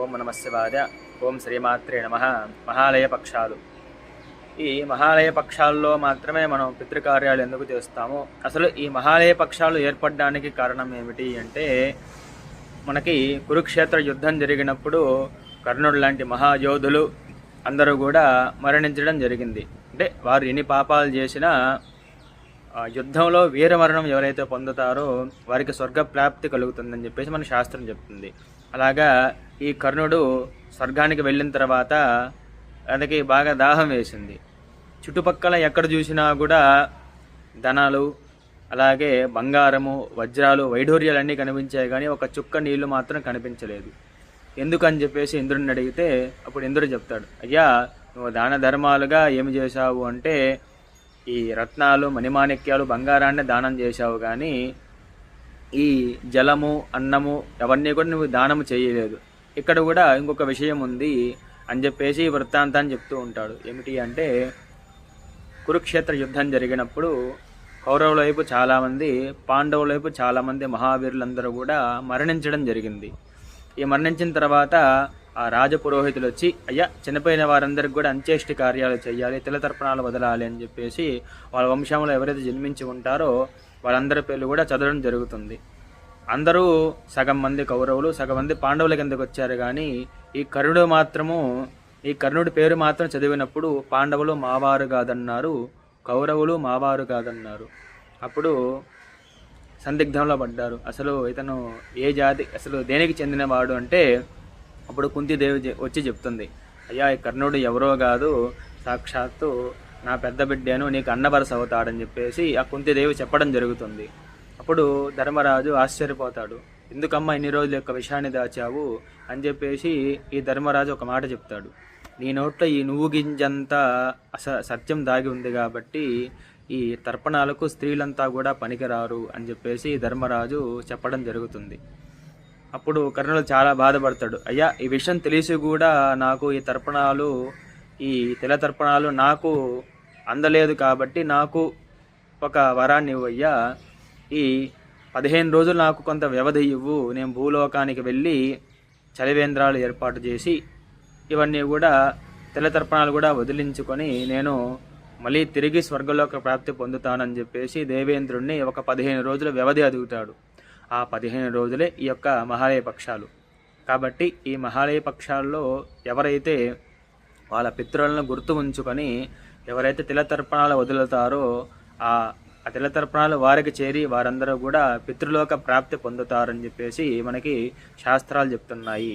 ఓం నమశివాయ ఓం శ్రీమాత్రే నమ. మహాలయ పక్షాలు. ఈ మహాలయ పక్షాల్లో మాత్రమే మనం పితృకార్యాలు ఎందుకు చేస్తాము? అసలు ఈ మహాలయ పక్షాలు ఏర్పడడానికి కారణం ఏమిటి అంటే మనకి కురుక్షేత్ర యుద్ధం జరిగినప్పుడు కర్ణుడు లాంటి మహాయోధులు అందరూ కూడా మరణించడం జరిగింది. అంటే వారు ఎన్ని పాపాలు చేసినా యుద్ధంలో వీరమరణం ఎవరైతే పొందుతారో వారికి స్వర్గ ప్రాప్తి కలుగుతుందని చెప్పేసి మన శాస్త్రం చెప్తుంది. అలాగా ఈ కర్ణుడు స్వర్గానికి వెళ్ళిన తర్వాత అతనికి బాగా దాహం వేసింది. చుట్టుపక్కల ఎక్కడ చూసినా కూడా ధనాలు అలాగే బంగారము వజ్రాలు వైఢూర్యాలన్నీ కనిపించాయి కానీ ఒక చుక్క నీళ్ళు మాత్రం కనిపించలేదు. ఎందుకని చెప్పేసి ఇంద్రుడిని అడిగితే అప్పుడు ఇంద్రుడు చెప్తాడు అయ్యా నువ్వు దాన ధర్మాలుగా ఏమి చేశావు? అంటే ఈ రత్నాలు మణిమాణిక్యాలు బంగారాన్ని దానం చేశావు కానీ ఈ జలము అన్నము అవన్నీ కూడా నువ్వు దానము చేయలేదు. ఇక్కడ కూడా ఇంకొక విషయం ఉంది అని చెప్పేసి ఈ వృత్తాంతాన్ని చెప్తూ ఉంటాడు. ఏమిటి అంటే కురుక్షేత్ర యుద్ధం జరిగినప్పుడు కౌరవుల వైపు చాలామంది పాండవుల వైపు చాలామంది మహావీరులందరూ కూడా మరణించడం జరిగింది. ఈ మరణించిన తర్వాత ఆ రాజపురోహితులు వచ్చి అయ్యా చనిపోయిన వారందరికి కూడా అంత్యేష్టి కార్యాలు చేయాలి తిలతర్పణాలు వదలాలి అని చెప్పేసి వాళ్ళ వంశంలో ఎవరైతే జన్మించి ఉంటారో వాళ్ళందరి పేర్లు కూడా చదవడం జరుగుతుంది. అందరూ సగం మంది కౌరవులు సగం మంది పాండవుల కిందకు వచ్చారు కానీ ఈ కర్ణుడు మాత్రము ఈ కర్ణుడి పేరు మాత్రం చదివినప్పుడు పాండవులు మావారు కాదన్నారు కౌరవులు మావారు కాదన్నారు. అప్పుడు సందిగ్ధంలో పడ్డారు. అసలు ఇతను ఏ జాతి అసలు దేనికి చెందినవాడు అంటే అప్పుడు కుంతిదేవి వచ్చి చెప్తుంది. అయ్యా ఈ కర్ణుడు ఎవరో కాదు. సాక్షాత్తు నా పెద్ద బిడ్డను నీకు అన్నవరస అవుతాడని చెప్పేసి ఆ కుంతిదేవి చెప్పడం జరుగుతుంది. అప్పుడు ధర్మరాజు ఆశ్చర్యపోతాడు. ఎందుకమ్మా ఇన్ని రోజుల యొక్క విషయాన్ని దాచావు? అని చెప్పేసి ఈ ధర్మరాజు ఒక మాట చెప్తాడు. నీ నోట్లో ఈ నువ్వు గింజంతా అస సత్యం దాగి ఉంది కాబట్టి ఈ తర్పణాలకు స్త్రీలంతా కూడా పనికిరారు అని చెప్పేసి ధర్మరాజు చెప్పడం జరుగుతుంది. అప్పుడు కర్ణుడు చాలా బాధపడతాడు. అయ్యా ఈ విషయం తెలిసి కూడా నాకు ఈ తర్పణాలు ఈ తెల తర్పణాలు నాకు అందలేదు కాబట్టి నాకు ఒక వరాన్ని ఇవ్వు అయ్యా. ఈ పదిహేను రోజులు నాకు కొంత వ్యవధి ఇవ్వు. నేను భూలోకానికి వెళ్ళి చలివేంద్రాలు ఏర్పాటు చేసి ఇవన్నీ కూడా తెల్ల తర్పణాలు కూడా వదిలించుకొని నేను మళ్ళీ తిరిగి స్వర్గలోక ప్రాప్తి పొందుతానని చెప్పేసి దేవేంద్రుణ్ణి ఒక పదిహేను రోజుల వ్యవధి అడుగుతాడు ఆ పదిహేను రోజులే ఈ యొక్క మహాలయ పక్షాలు. కాబట్టి ఈ మహాలయ పక్షాల్లో ఎవరైతే వాళ్ళ పితృలను గుర్తు ఉంచుకొని ఎవరైతే తిలతర్పణాలు వదులుతారో ఆ ఆ తిలతర్పణాలు వారికి చేరి వారందరూ కూడా పితృలోక ప్రాప్తి పొందుతారని చెప్పేసి మనకి శాస్త్రాలు చెప్తున్నాయి.